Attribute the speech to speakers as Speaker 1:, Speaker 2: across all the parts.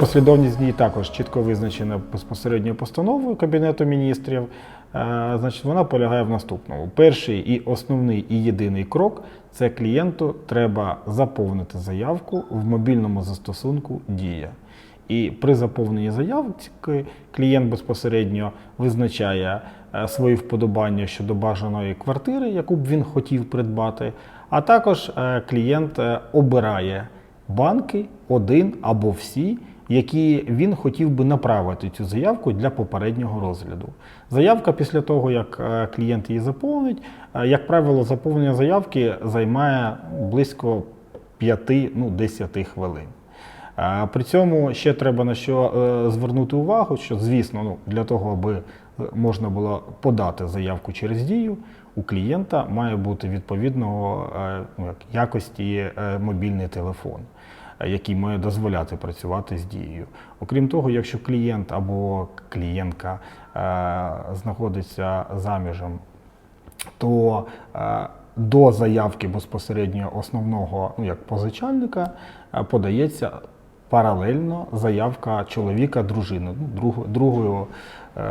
Speaker 1: Послідовність дій також чітко визначена безпосередньо постановою Кабінету міністрів. Е, Значить, вона полягає в наступному: перший і основний і єдиний крок це клієнту треба заповнити заявку в мобільному застосунку Дія. І при заповненні заявки клієнт безпосередньо визначає е, свої вподобання щодо бажаної квартири, яку б він хотів придбати. А також е, клієнт обирає банки, один або всі, які він хотів би направити цю заявку для попереднього розгляду. Заявка після того, як е, клієнт її заповнить, е, як правило, заповнення заявки займає близько 5-10 хвилин. Е, При цьому ще треба на що звернути увагу, що звісно, ну для того, аби можна було подати заявку через дію, у клієнта має бути відповідного ну, як, якості мобільний телефон, який має дозволяти працювати з дією. Окрім того, якщо клієнт або клієнтка е, знаходиться заміжем то е, до заявки безпосередньо основного ну, як позичальника е, подається паралельно заявка чоловіка, дружини, ну, друг, другої е,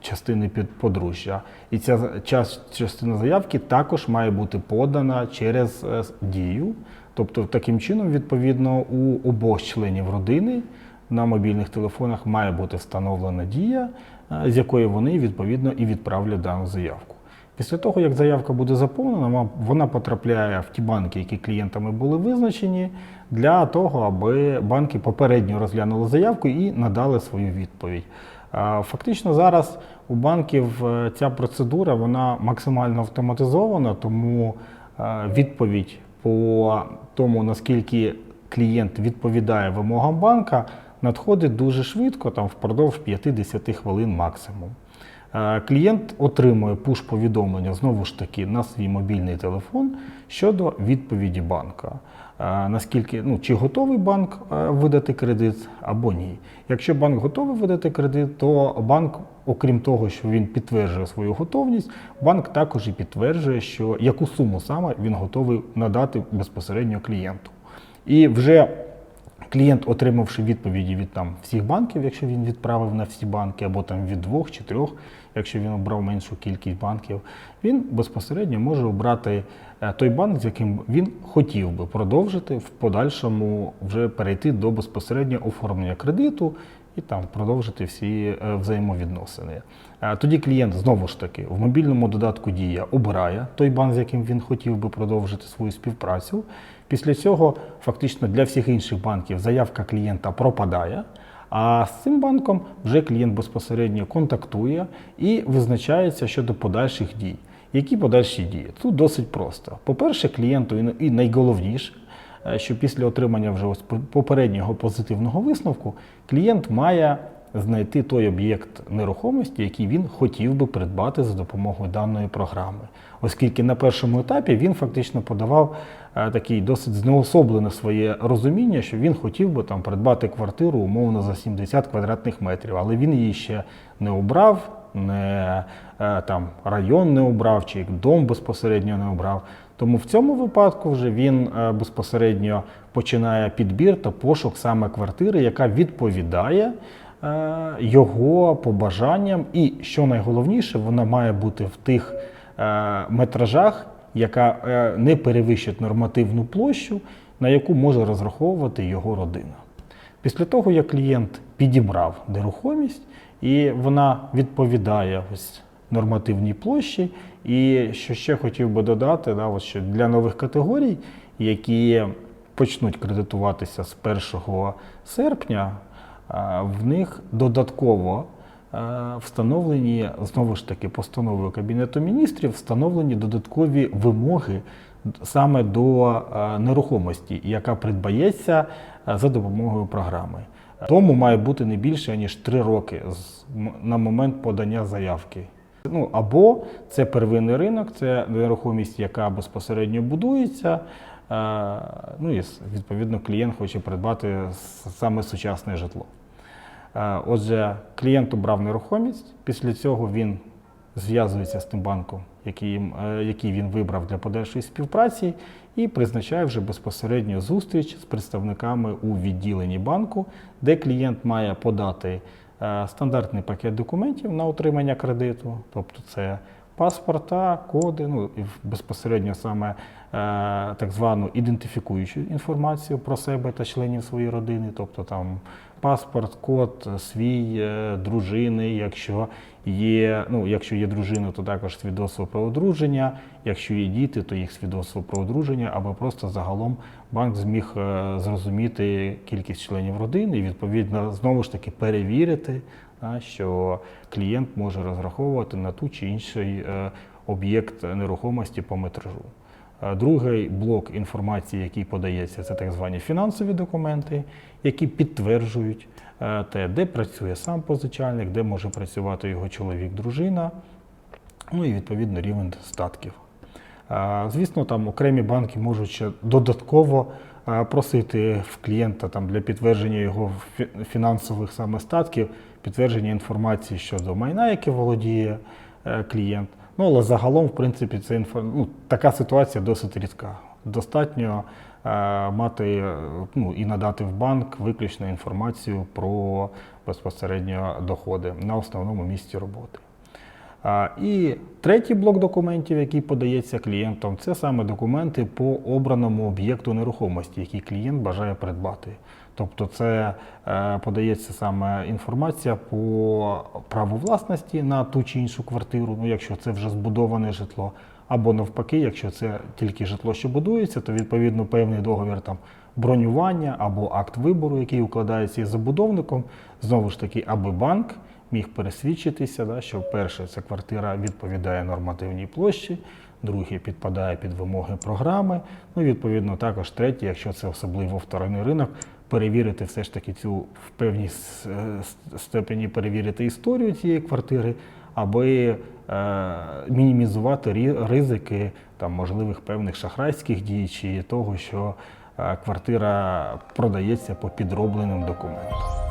Speaker 1: частини під подружжя. І ця час, частина заявки також має бути подана через дію. Тобто, таким чином, відповідно, у обох членів родини на мобільних телефонах має бути встановлена дія, е, з якої вони відповідно і відправлять дану заявку. Після того, як заявка буде заповнена, вона потрапляє в ті банки, які клієнтами були визначені, для того, аби банки попередньо розглянули заявку і надали свою відповідь. Фактично зараз у банків е, ця процедура вона максимально автоматизована, тому е, відповідь по тому, наскільки клієнт відповідає вимогам банка, надходить дуже швидко, там впродовж 5-10 хвилин максимум. Е, Клієнт отримує пуш-повідомлення знову ж таки на свій мобільний телефон щодо відповіді банка. Е, Наскільки ну чи готовий банк е, видати кредит або ні. Якщо банк готовий видати кредит, то банк, окрім того, що він підтверджує свою готовність, банк також і підтверджує, що яку суму саме він готовий надати безпосередньо клієнту. І вже Клієнт, отримавши відповіді від там всіх банків, якщо він відправив на всі банки, або там від двох чи трьох, якщо він обрав меншу кількість банків, він безпосередньо може обрати е, той банк, з яким він хотів би продовжити в подальшому вже перейти до безпосередньо оформлення кредиту і там продовжити всі е, взаємовідносини. Е, Тоді клієнт знову ж таки в мобільному додатку Дія обирає той банк, з яким він хотів би продовжити свою співпрацю. Після цього фактично для всіх інших банків заявка клієнта пропадає. А з цим банком вже клієнт безпосередньо контактує і визначається щодо подальших дій. Які подальші дії? Тут досить просто. По-перше, клієнту і найголовніше, що після отримання вже ось попереднього позитивного висновку клієнт має знайти той об'єкт нерухомості, який він хотів би придбати за допомогою даної програми. Оскільки на першому етапі він фактично подавав е, такий досить знеособлене своє розуміння, що він хотів би там придбати квартиру умовно за 70 квадратних метрів, але він її ще не обрав, не е, там район не обрав, чи дом безпосередньо не обрав. Тому в цьому випадку вже він е, безпосередньо починає підбір та пошук саме квартири, яка відповідає е, його побажанням, і що найголовніше, вона має бути в тих метражах, яка не перевищить нормативну площу, на яку може розраховувати його родина. Після того, як клієнт підібрав нерухомість, і вона відповідає ось нормативній площі. І що ще хотів би додати, да, ось що для нових категорій, які почнуть кредитуватися з 1 серпня, в них додатково е, встановлені знову ж таки постановою Кабінету міністрів, встановлені додаткові вимоги саме до е, нерухомості, яка придбається е, за допомогою програми. Тому має бути не більше ніж 3 роки на момент подання заявки. Ну або це первинний ринок, це нерухомість, яка безпосередньо будується. е, Ну і відповідно клієнт хоче придбати саме сучасне житло. Е, Отже, клієнт обрав нерухомість. Після цього він зв'язується з тим банком, який, е, який він вибрав для подальшої співпраці, і призначає вже безпосередньо зустріч з представниками у відділенні банку, де клієнт має подати е, стандартний пакет документів на отримання кредиту, тобто це паспорта, коди, ну і безпосередньо саме е, так звану ідентифікуючу інформацію про себе та членів своєї родини, тобто там паспорт, код свій е, дружини, якщо є, ну, якщо є дружина, то також свідоцтво про одруження. Якщо є діти, то їх свідоцтво про одруження, або просто загалом банк зміг е, зрозуміти кількість членів родини і відповідно знову ж таки перевірити, що клієнт може розраховувати на ту чи інший е, об'єкт нерухомості по метражу. Е, Другий блок інформації, який подається, це так звані фінансові документи, які підтверджують е, те, де працює сам позичальник, де може працювати його чоловік, дружина, ну і відповідно рівень статків. Е, Звісно, там окремі банки можуть ще додатково просити в клієнта там, для підтвердження його фінансових саме статків, підтвердження інформації щодо майна, яке володіє клієнт. Ну, але загалом, в принципі, це інфо... ну, така ситуація досить рідка. Достатньо е, мати е, ну, і надати в банк виключно інформацію про безпосередньо доходи на основному місці роботи. І третій блок документів, який подається клієнтам, це саме документи по обраному об'єкту нерухомості, який клієнт бажає придбати. Тобто, це е, подається саме інформація по праву власності на ту чи іншу квартиру, ну якщо це вже збудоване житло, або навпаки, якщо це тільки житло, що будується, то відповідно певний договір там бронювання або акт вибору, який укладається із забудовником, знову ж таки, аби банк міг пересвідчитися, да, що перше, ця квартира відповідає нормативній площі, друге підпадає під вимоги програми. Ну, відповідно, також третє, якщо це особливо вторинний ринок, перевірити все ж таки цю в певній е, степені перевірити історію цієї квартири, аби е, мінімізувати ризики там, можливих певних шахрайських дій чи того, що е, квартира продається по підробленим документам.